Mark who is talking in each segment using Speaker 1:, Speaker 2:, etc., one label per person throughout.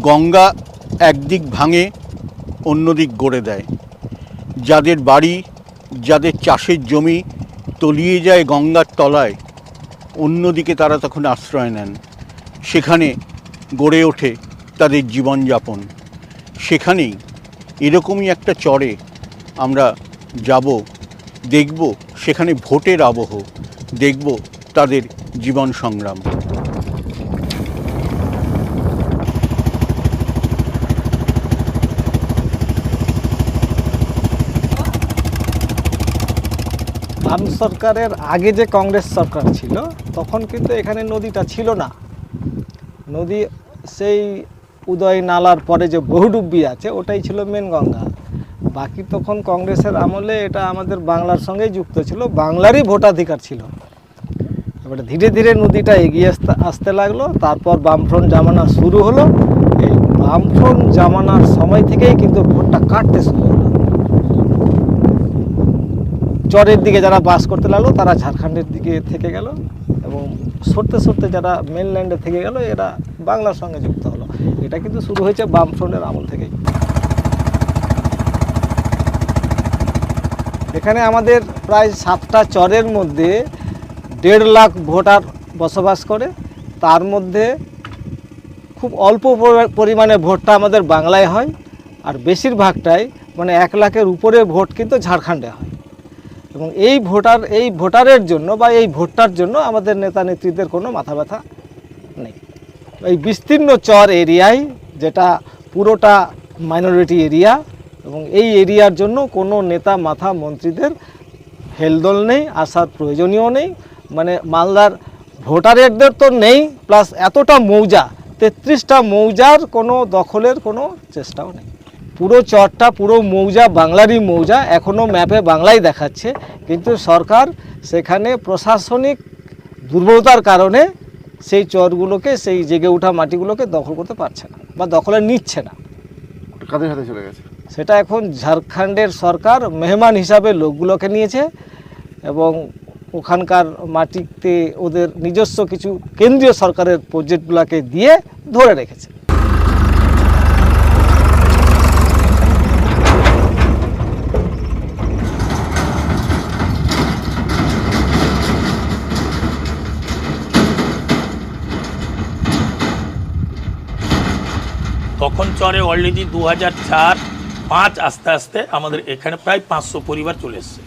Speaker 1: গঙ্গা একদিক ভাঙে, অন্যদিক গড়ে দেয়। যাদের বাড়ি, যাদের চাষের জমি তলিয়ে যায় গঙ্গার তলায়, অন্যদিকে তারা তখন আশ্রয় নেন। সেখানে গড়ে ওঠে তাদের জীবনযাপন। সেখানেই এরকমই একটা চরে আমরা যাব, দেখব সেখানে ভোটের আবহ, দেখব তাদের জীবন সংগ্রাম।
Speaker 2: বাম সরকারের আগে যে কংগ্রেস সরকার ছিল, তখন কিন্তু এখানে নদীটা ছিল না। নদী সেই উদয় নালার পরে যে বহুডুব্বি আছে, ওটাই ছিল মেন গঙ্গা। বাকি তখন কংগ্রেসের আমলে এটা আমাদের বাংলার সঙ্গেই যুক্ত ছিল, বাংলারই ভোটাধিকার ছিল। এবারে ধীরে ধীরে নদীটা এগিয়ে আসতে আসতে লাগল, তারপর বামফ্রন্ট জামানা শুরু হলো। এই বামফ্রন্ট জামানার সময় থেকেই কিন্তু ভোটটা কাটতে শুরু হলো। চরের দিকে যারা বাস করতে লাগল, তারা ঝাড়খণ্ডের দিকে থেকে গেল এবং সরতে সরতে যারা মেনল্যান্ডে থেকে গেল, এরা বাংলার সঙ্গে যুক্ত হলো। এটা কিন্তু শুরু হয়েছে বামফ্রন্টের আমল থেকেই। এখানে আমাদের প্রায় সাতটা চরের মধ্যে দেড় লাখ ভোটার বসবাস করে। তার মধ্যে খুব অল্প পরিমাণে ভোটটা আমাদের বাংলায় হয়। আর বেশিরভাগটাই মানে এক লাখের উপরে ভোট কিন্তু ঝাড়খণ্ডে হয়। এবং এই ভোটার, এই ভোটারের জন্য বা এই ভোটটার জন্য আমাদের নেতা নেত্রীদের কোনো মাথা ব্যথা নেই। এই বিস্তীর্ণ চর এরিয়ায় যেটা পুরোটা মাইনরিটি এরিয়া এবং এই এরিয়ার জন্য কোনো নেতা, মাথা মন্ত্রীদের হেলদোল নেই, আসার প্রয়োজনীয় নেই। মানে মালদার ভোটারেরদের তো নেই প্লাস এতটা মৌজা, তেত্রিশটা মৌজার কোনো দখলের কোনো চেষ্টাও নেই। পুরো চরটা পুরো মৌজা বাংলারই মৌজা এখনও ম্যাপে বাংলাই দেখাচ্ছে। কিন্তু সরকার সেখানে প্রশাসনিক দুর্বলতার কারণে সেই চরগুলোকে সেই জেগে ওঠা মাটিগুলোকে দখল করতে পারছে না বা দখলে নিচ্ছে না।
Speaker 3: কাদের হাতে চলে গেছে?
Speaker 2: সেটা এখন ঝাড়খণ্ডের সরকার মেহমান হিসাবে লোকগুলোকে নিয়েছে এবং ওখানকার মাটিতে ওদের নিজস্ব কিছু কেন্দ্রীয় সরকারের প্রজেক্টগুলোকে দিয়ে ধরে রেখেছে।
Speaker 4: তখন চরে অলরেডি দু হাজার চার পাঁচ আস্তে আস্তে আমাদের এখানে প্রায় পাঁচশো পরিবার চলে এসছে।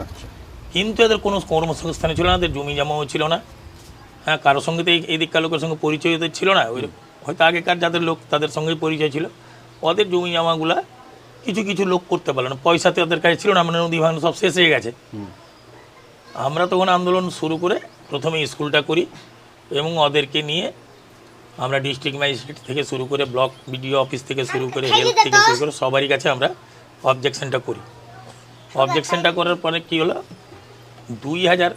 Speaker 1: আচ্ছা।
Speaker 4: কিন্তু এদের কোনো কর্মসংস্থানে ছিল না এদের জমি জমাও ছিল না। হ্যাঁ কারোর সঙ্গে তো এই- এই দিককার লোকের সঙ্গে পরিচয় ওদের ছিল না। ওই হয়তো আগেকার যাদের লোক তাদের সঙ্গেই পরিচয় ছিল। ওদের জমি জমাগুলা কিছু কিছু লোক করতে পারল না। পয়সাতে ওদের কাছে ছিল না মানে নদী ভাঙন সব শেষ হয়ে গেছে। আমরা তখন আন্দোলন শুরু করে প্রথমে স্কুলটা করি এবং ওদেরকে নিয়ে আমরা ডিস্ট্রিক্ট ম্যাজিস্ট্রেট থেকে শুরু করে ব্লক বিডিও অফিস থেকে শুরু করে হেলথ থেকে শুরু করে সবারই কাছে আমরা অবজেকশনটা করি। অবজেকশনটা করার পরে কী হলো? দুই হাজার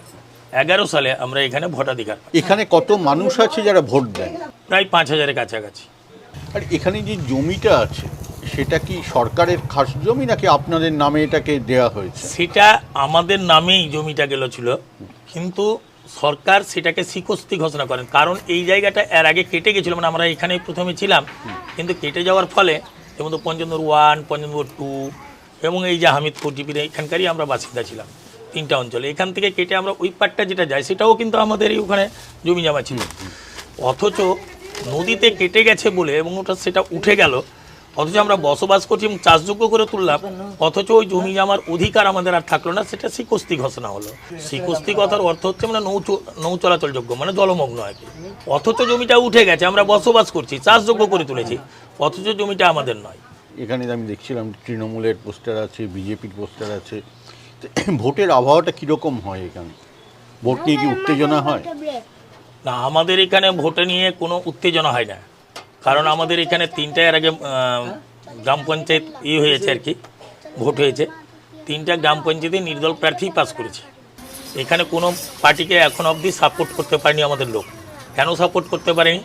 Speaker 4: এগারো সালে আমরা এখানে ভোটাধিকার পাই।
Speaker 1: এখানে কত মানুষ আছে যারা ভোট দেয়?
Speaker 4: প্রায় পাঁচ হাজারের কাছাকাছি।
Speaker 1: আর এখানে যে জমিটা আছে সেটা কি সরকারের খাস জমি নাকি আপনাদের নামে এটাকে দেয়া হয়েছে?
Speaker 4: সেটা আমাদের নামেই জমিটা গেল ছিল। কিন্তু সরকার সেটাকে শিকস্তি ঘোষণা করেন। কারণ এই জায়গাটা এর আগে কেটে গেছিল মানে আমরা এখানে প্রথমে ছিলাম। কিন্তু কেটে যাওয়ার ফলে যেমন তো পঞ্চন্দর ওয়ান পঞ্চন্দর টু এবং এই যে হামিদপুর জিপির এখানকারই আমরা বাসিন্দা ছিলাম তিনটা অঞ্চলে। এখান থেকে কেটে আমরা ওই পাটটা যেটা যায়, সেটাও কিন্তু আমাদেরই ওখানে জমি জমা ছিল। অথচ নদীতে কেটে গেছে বলে এবং ওটা সেটা উঠে গেল অথচ আমরা বসবাস করছি এবং চাষযোগ্য করে তুললাম অথচ ওই জমি জমার অধিকার আমাদের আর থাকল না সেটা শিকস্তি ঘোষণা হলো। শিকস্তি কথার অর্থ হচ্ছে মানে নৌ নৌ চলাচলযোগ্য মানে জলমগ্ন আর কি। অথচ জমিটা উঠে গেছে আমরা বসবাস করছি চাষযোগ্য করে তুলেছি অথচ জমিটা আমাদের নয়।
Speaker 1: এখানে আমি দেখছিলাম তৃণমূলের পোস্টার আছে বিজেপির পোস্টার আছে ভোটের আবহাওয়াটা কীরকম হয় এখানে? ভোট নিয়ে কি উত্তেজনা হয়?
Speaker 4: না আমাদের এখানে ভোটে নিয়ে কোনো উত্তেজনা হয় না। কারণ আমাদের এখানে তিনটা এর আগে গ্রাম পঞ্চায়েত ইয়ে হয়েছে আর কি ভোট হয়েছে। তিনটা গ্রাম পঞ্চায়েতে নির্দল প্রার্থী পাস করেছে। এখানে কোনো পার্টিকে এখন অবধি সাপোর্ট করতে পারেনি আমাদের লোক। কেন সাপোর্ট করতে পারেনি?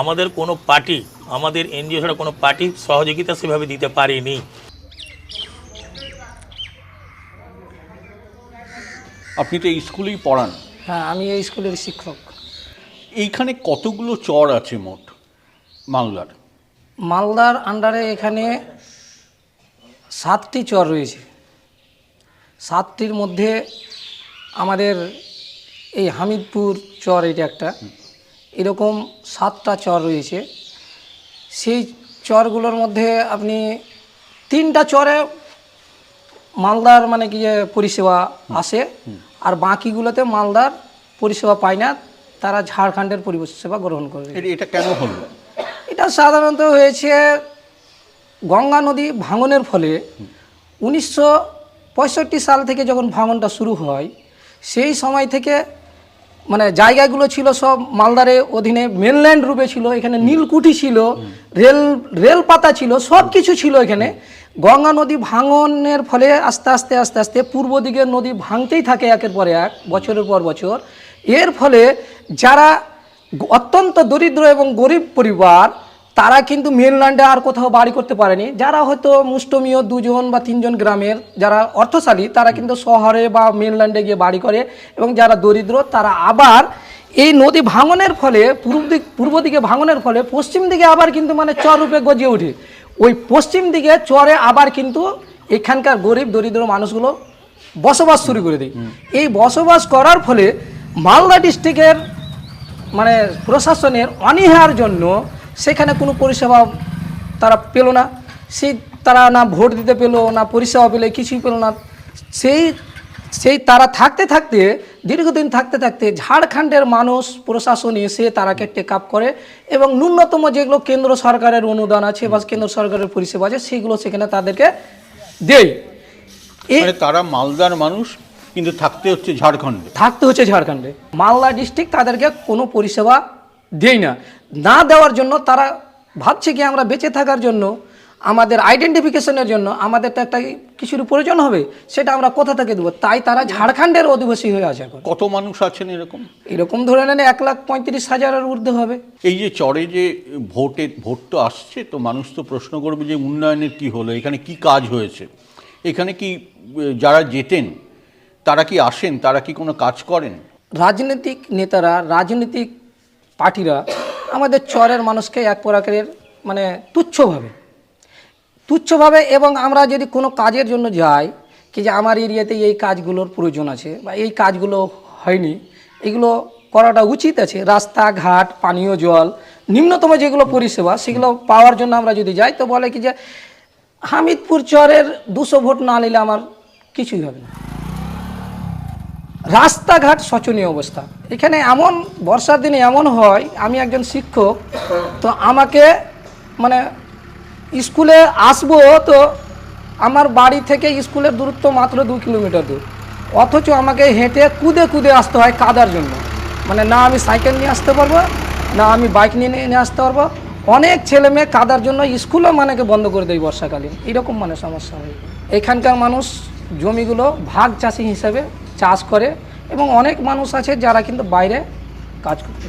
Speaker 4: আমাদের কোনো পার্টি আমাদের এনজিও ছাড়া কোনো পার্টি সহযোগিতা সেভাবে দিতে পারেনি।
Speaker 1: আপনি তো এই স্কুলেই পড়ান।
Speaker 5: হ্যাঁ আমি এই স্কুলের শিক্ষক।
Speaker 1: এইখানে কতগুলো চর আছে মোট? মালদার।
Speaker 5: মালদার আন্ডারে এখানে সাতটি চর রয়েছে। সাতটির মধ্যে আমাদের এই হামিদপুর চর এটা একটা। এরকম সাতটা চর রয়েছে। সেই চরগুলোর মধ্যে আপনি তিনটা চরে মালদার মানে কি যে পরিষেবা আসে আর বাকিগুলোতে মালদার পরিষেবা পায় না তারা ঝাড়খণ্ডের পরিষেবা গ্রহণ করে।
Speaker 1: এটা- এটা কেন হলো?
Speaker 5: এটা সাধারণত হয়েছে গঙ্গা নদী ভাঙনের ফলে উনিশশো পঁয়ষট্টি সাল থেকে যখন ভাঙনটা শুরু হয় সেই সময় থেকে মানে জায়গাগুলো ছিল সব মালদারে অধীনে মেনল্যান্ড রূপে ছিল এখানে নীলকুঠি ছিল রেল রেল পাতা ছিল সব কিছু ছিল এখানে। গঙ্গা নদী ভাঙনের ফলে আস্তে আস্তে আস্তে আস্তে পূর্ব দিকের নদী ভাঙতেই থাকে একের পর এক বছরের পর বছর। এর ফলে যারা অত্যন্ত দরিদ্র এবং গরিব পরিবার তারা কিন্তু মেনল্যান্ডে আর কোথাও বাড়ি করতে পারেনি। যারা হয়তো মুষ্টমীয় দুজন বা তিনজন গ্রামের যারা অর্থশালী তারা কিন্তু শহরে বা মেনল্যান্ডে গিয়ে বাড়ি করে এবং যারা দরিদ্র তারা আবার এই নদী ভাঙনের ফলে পূর্ব দিক পূর্ব দিকে ভাঙনের ফলে পশ্চিম দিকে আবার কিন্তু মানে চর রূপে গজিয়ে ওঠে। ওই পশ্চিম দিকে চরে আবার কিন্তু এখানকার গরিব দরিদ্র মানুষগুলো বসবাস শুরু করে দেয়। এই বসবাস করার ফলে মালদা ডিস্ট্রিক্টের মানে প্রশাসনের অনীহার জন্য সেখানে কোনো পরিষেবা তারা পেল না। সেই তারা না ভোট দিতে পেল না পরিষেবা পেলে কিছুই পেল না। সেই সেই তারা থাকতে থাকতে দীর্ঘদিন থাকতে থাকতে ঝাড়খণ্ডের মানুষ প্রশাসন এসে তারাকে টেক আপ করে এবং ন্যূনতম যেগুলো কেন্দ্র সরকারের অনুদান আছে বা কেন্দ্র সরকারের পরিষেবা আছে সেগুলো সেখানে তাদেরকে দেয়।
Speaker 1: মানে তারা মালদার মানুষ কিন্তু থাকতে হচ্ছে ঝাড়খণ্ডে।
Speaker 5: থাকতে হচ্ছে ঝাড়খণ্ডে। মালদা ডিস্ট্রিক্ট তাদেরকে কোনো পরিষেবা দেয় না। না দেওয়ার জন্য তারা ভাবছে কি আমরা বেঁচে থাকার জন্য আমাদের আইডেন্টিফিকেশনের জন্য আমাদের তো একটা কিছুর প্রয়োজন হবে সেটা আমরা কোথা থেকে দেবো? তাই তারা ঝাড়খণ্ডের অধিবাসী হয়ে আছে
Speaker 1: কত মানুষ আছেন এরকম?
Speaker 5: এরকম ধরে নেন এক লাখ পঁয়ত্রিশ হাজারের ঊর্ধ্বে হবে।
Speaker 1: এই যে চরে যে ভোটে ভোট তো আসছে তো মানুষ তো প্রশ্ন করবে যে উন্নয়নের কি হলো এখানে কি কাজ হয়েছে? এখানে কি যারা যেতেন তারা কি আসেন তারা কি কোনো কাজ করেন?
Speaker 5: রাজনৈতিক নেতারা রাজনৈতিক পার্টিরা আমাদের চরের মানুষকে এক প্রকারের মানে তুচ্ছভাবে। তুচ্ছভাবে এবং আমরা যদি কোনো কাজের জন্য যাই, কি যে আমার এরিয়াতে এই কাজগুলোর প্রয়োজন আছে বা এই কাজগুলো হয়নি, এগুলো করাটা উচিত আছে। রাস্তাঘাট, পানীয় জল, নিম্নতম যেগুলো পরিষেবা, সেগুলো পাওয়ার জন্য আমরা যদি যাই, তো বলে কি যে হামিদপুর চরের দুশো ভোট না নিলে আমার কিছুই হবে না। রাস্তাঘাট শোচনীয় অবস্থা। এখানে এমন বর্ষার দিনে এমন হয়, আমি একজন শিক্ষক, তো আমাকে মানে স্কুলে আসব তো আমার বাড়ি থেকে স্কুলের দূরত্ব মাত্র দু কিলোমিটার দূর। অথচ আমাকে হেঁটে কুদে কুদে আসতে হয় কাদার জন্য। মানে না আমি সাইকেল নিয়ে আসতে পারব, না আমি বাইক নিয়ে নিয়ে আসতে পারব। অনেক ছেলে মেয়ে কাদার জন্য স্কুলও মানেকে বন্ধ করে দেয় বর্ষাকালীন। এরকম মানে সমস্যা হয়। এখানকার মানুষ জমিগুলো ভাগ চাষি হিসেবে চাষ করে এবং অনেক মানুষ আছে যারা কিন্তু বাইরে কাজ করতে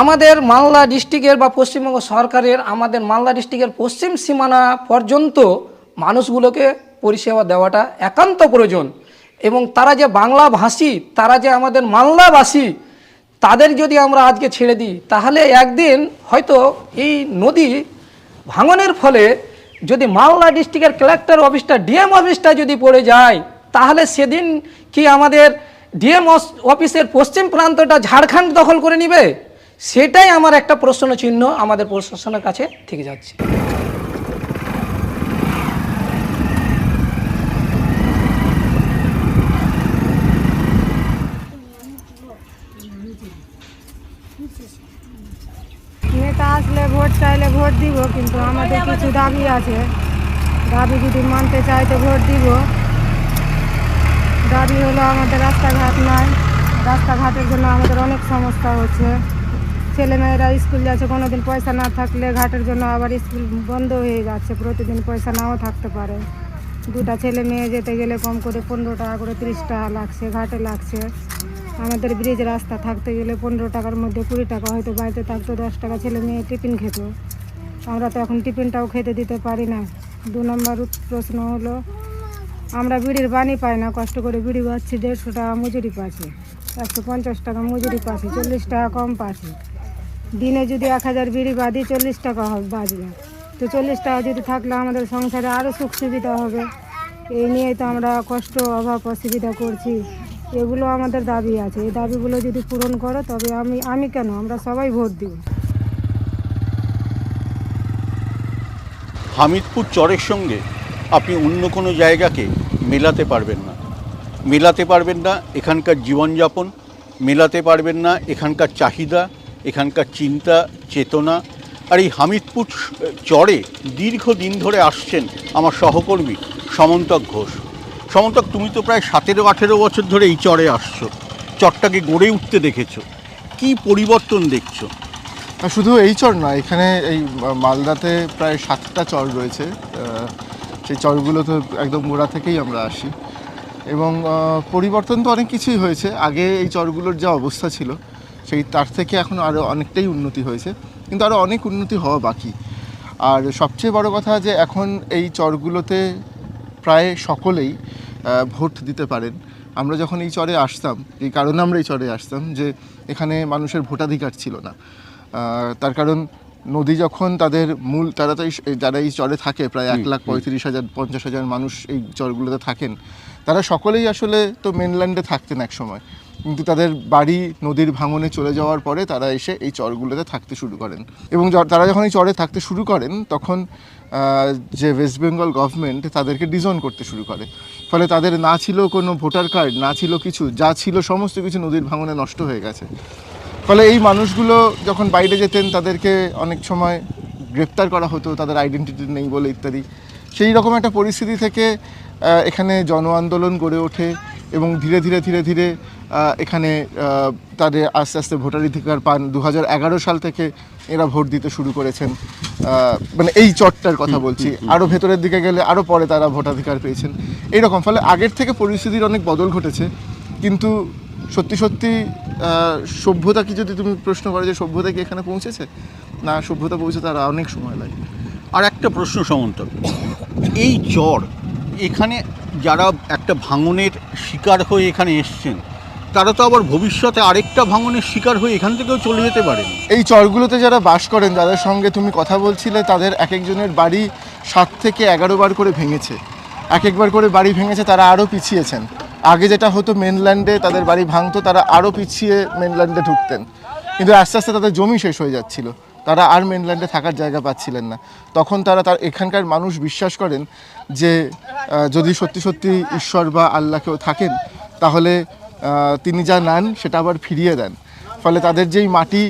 Speaker 5: আমাদের মালদা ডিস্ট্রিক্টের বা পশ্চিমবঙ্গ সরকারের আমাদের মালদা ডিস্ট্রিক্টের পশ্চিম সীমানা পর্যন্ত মানুষগুলোকে পরিষেবা দেওয়াটা একান্ত প্রয়োজন এবং তারা যে বাংলা ভাষী তারা যে আমাদের মালদাবাসী, তাদের যদি আমরা আজকে ছেড়ে দিই, তাহলে একদিন হয়তো এই নদী ভাঙনের ফলে যদি মালদা ডিস্ট্রিক্টের কালেক্টর অফিসটা ডিএম অফিসটা যদি পড়ে যায় তাহলে সেদিন কি আমাদের ডিএম অফিসের পশ্চিম প্রান্তটা ঝাড়খণ্ড দখল করে নিবে? সেটাই আমার একটা প্রশ্ন চিহ্ন আমাদের প্রশাসনের কাছে থেকে যাচ্ছে।
Speaker 6: নেতা আসলে ভোট চাইলে ভোট দিব, কিন্তু আমাদের কিছু দাবি আছে। দাবি যদি মানতে চাই তো ভোট দিব। দাবি হলো আমাদের রাস্তাঘাট নাই রাস্তাঘাটের জন্য আমাদের অনেক সমস্যা হচ্ছে। ছেলেমেয়েরা স্কুল যাচ্ছে কোনো দিন পয়সা না থাকলে ঘাটের জন্য আবার স্কুল বন্ধ হয়ে যাচ্ছে, প্রতিদিন পয়সা নাও থাকতে পারে। দুটা ছেলে মেয়ে যেতে গেলে কম করে পনেরো টাকা করে তিরিশ টাকা লাগছে, ঘাটে লাগছে। আমাদের ব্রিজ রাস্তা থাকতে গেলে পনেরো টাকার মধ্যে কুড়ি টাকা হয়তো বাড়িতে থাকতো, দশ টাকা ছেলে মেয়ে টিফিন খেত। আমরা তো এখন টিফিনটাও খেতে দিতে পারি না। দু নম্বর প্রশ্ন হলো আমরা বিড়ির বানি পাই না, কষ্ট করে বিড়ি পাচ্ছি দেড়শো টাকা মজুরি পাচ্ছি। একশো পঞ্চাশ টাকা মজুরি পাচ্ছি, চল্লিশ টাকা কম পাচ্ছি। দিনে যদি এক হাজার বিড়ি বাঁধি চল্লিশ টাকা হবে বাজবে। তো চল্লিশ টাকা যদি থাকলে আমাদের সংসারে আরও সুখ সুবিধা হবে। এই নিয়েই তো আমরা কষ্ট, অভাব, অসুবিধা করছি। এগুলো আমাদের দাবি আছে। এই দাবিগুলো যদি পূরণ করো, তবে আমি আমি কেন? আমরা সবাই ভোট দিব।
Speaker 1: হামিদপুর চরের সঙ্গে আপনি অন্য কোনো জায়গাকে মেলাতে পারবেন না। মেলাতে পারবেন না এখানকার জীবনযাপন, মেলাতে পারবেন না এখানকার চাহিদা, এখানকার চিন্তা, চেতনা। আর এই হামিদপুর চরে দীর্ঘদিন ধরে আসছেন আমার সহকর্মী সমন্তক ঘোষ। সমন্তক, তুমি তো প্রায় সতেরো, আঠেরো বছর ধরে এই চরে আসছো। চরটাকে গড়ে উঠতে দেখেছ। কি পরিবর্তন দেখছ?
Speaker 3: শুধু এই চর নয়, এখানে এই মালদাতে প্রায় সাতটা চর রয়েছে। সেই চরগুলো তো একদম গোড়া থেকেই আমরা আসি। এবং পরিবর্তন তো অনেক কিছুই হয়েছে। আগে এই চরগুলোর যা অবস্থা ছিল, সেই তার থেকে এখন আরও অনেকটাই উন্নতি হয়েছে। কিন্তু আরও অনেক উন্নতি হওয়া বাকি। আর সবচেয়ে বড় কথা যে এখন এই চরগুলোতে প্রায় সকলেই ভোট দিতে পারেন। আমরা যখন এই চরে আসতাম, এই কারণে আমরা এই চরে আসতাম যে এখানে মানুষের ভোটাধিকার ছিল না। তার কারণ নদী যখন তাদের মূল তারা তো যারা এই চরে থাকে প্রায় এক লাখ পঁয়ত্রিশ হাজার পঞ্চাশ হাজার মানুষ এই চরগুলোতে থাকেন। তারা সকলেই আসলে তো মেনল্যান্ডে থাকতেন এক সময়। কিন্তু তাদের বাড়ি নদীর ভাঙনে চলে যাওয়ার পরে তারা এসে এই চরগুলোতে থাকতে শুরু করেন। এবং তারা যখন এই চরে থাকতে শুরু করেন তখন যে ওয়েস্ট বেঙ্গল গভর্নমেন্ট তাদেরকে ডিজন করতে শুরু করে। ফলে তাদের না ছিল কোনো ভোটার কার্ড না ছিল কিছু যা ছিল সমস্ত কিছু নদীর ভাঙনে নষ্ট হয়ে গেছে। ফলে এই মানুষগুলো যখন বাইরে যেতেন তাদেরকে অনেক সময় গ্রেপ্তার করা হতো তাদের আইডেন্টিটি নেই বলে ইত্যাদি। সেই রকম একটা পরিস্থিতি থেকে এখানে জন আন্দোলন গড়ে ওঠে এবং ধীরে ধীরে ধীরে ধীরে এখানে তাদের আস্তে আস্তে ভোটাধিকার পান। দু হাজার এগারো সাল থেকে এরা ভোট দিতে শুরু করেছেন। মানে এই চটটার কথা বলছি। আরও ভেতরের দিকে গেলে আরও পরে তারা ভোটাধিকার পেয়েছেন। এইরকম ফলে আগের থেকে পরিস্থিতির অনেক বদল ঘটেছে। কিন্তু সত্যি সত্যি সভ্যতা কি যদি তুমি প্রশ্ন করো যে সভ্যতা কি এখানে পৌঁছেছে? না সভ্যতা পৌঁছতে আর অনেক সময় লাগে।
Speaker 1: আর একটা প্রশ্ন সমন্ত এই চর এখানে যারা একটা ভাঙনের শিকার হয়ে এখানে এসছেন তারা তো আবার ভবিষ্যতে আরেকটা ভাঙনের শিকার হয়ে এখান থেকেও চলে যেতে পারেন।
Speaker 3: এই চরগুলোতে যারা বাস করেন যাদের সঙ্গে তুমি কথা বলছিলে তাদের এক একজনের বাড়ি সাত থেকে এগারো বার করে ভেঙেছে। এক একবার করে বাড়ি ভেঙেছে তারা আরও পিছিয়েছেন। আগে যেটা হতো মেনল্যান্ডে তাদের বাড়ি ভাঙতো, তারা আরও পিছিয়ে মেনল্যান্ডে ঢুকতেন। কিন্তু আস্তে আস্তে তাদের জমি শেষ হয়ে যাচ্ছিল। তারা আর মেনল্যান্ডে থাকার জায়গা পাচ্ছিলেন না। তখন তারা তার এখানকার মানুষ বিশ্বাস করেন যে যদি সত্যি সত্যি ঈশ্বর বা আল্লাহ কেউ থাকেন, তাহলে তিনি যা নেন, সেটা আবার ফিরিয়ে দেন। ফলে তাদের যেই মাটি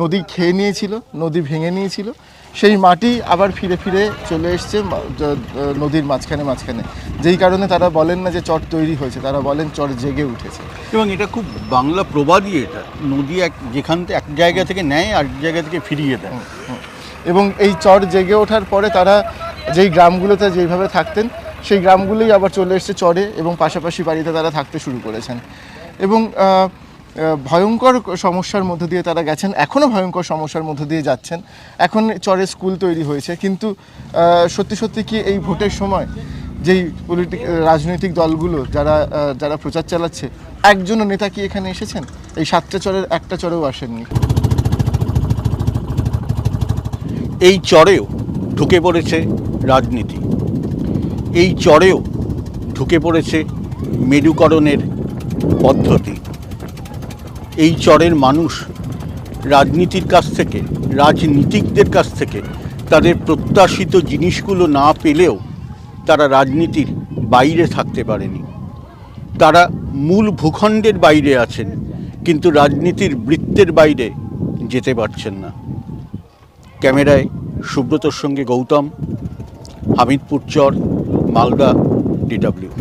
Speaker 3: নদী খেয়ে নিয়েছিল, নদী ভেঙে নিয়েছিল সেই মাটি আবার ফিরে ফিরে চলে এসছে নদীর মাঝখানে মাঝখানে। যেই কারণে তারা বলেন না যে চর তৈরি হয়েছে তারা বলেন চর জেগে উঠেছে।
Speaker 1: এবং এটা খুব বাংলা প্রবাদই এটা। নদী এক যেখান থেকে এক জায়গা থেকে নেয় আর জায়গা থেকে ফিরিয়ে দেয়।
Speaker 3: এবং এই চর জেগে ওঠার পরে তারা যেই গ্রামগুলোতে যেইভাবে থাকতেন সেই গ্রামগুলোই আবার চলে এসছে চরে এবং পাশাপাশি বাড়িতে তারা থাকতে শুরু করেছেন। এবং ভয়ঙ্কর সমস্যার মধ্যে দিয়ে তারা গেছেন, এখনও ভয়ঙ্কর সমস্যার মধ্যে দিয়ে যাচ্ছেন। এখন চরে স্কুল তৈরি হয়েছে, কিন্তু সত্যি সত্যি কি এই ভোটের সময় যেই পলিটিক রাজনৈতিক দলগুলো যারা যারা প্রচার চালাচ্ছে, একজনও নেতা কি এখানে এসেছেন? এই সাতটা চরের একটা চরেও আসেননি।
Speaker 1: এই চরেও ঢুকে পড়েছে রাজনীতি। এই চরেও ঢুকে পড়েছে মেরুকরণের পদ্ধতি। এই চরের মানুষ রাজনীতির কাছ থেকে, রাজনীতিকদের কাছ থেকে তাদের প্রত্যাশিত জিনিসগুলো না পেলেও তারা রাজনীতির বাইরে থাকতে পারেনি। তারা মূল ভূখণ্ডের বাইরে আছেন, কিন্তু রাজনীতির বৃত্তের বাইরে যেতে পারছেন না। ক্যামেরায় সুব্রতর সঙ্গে গৌতম, হামিদপুর চর, মালদা ডিডাব্লিউ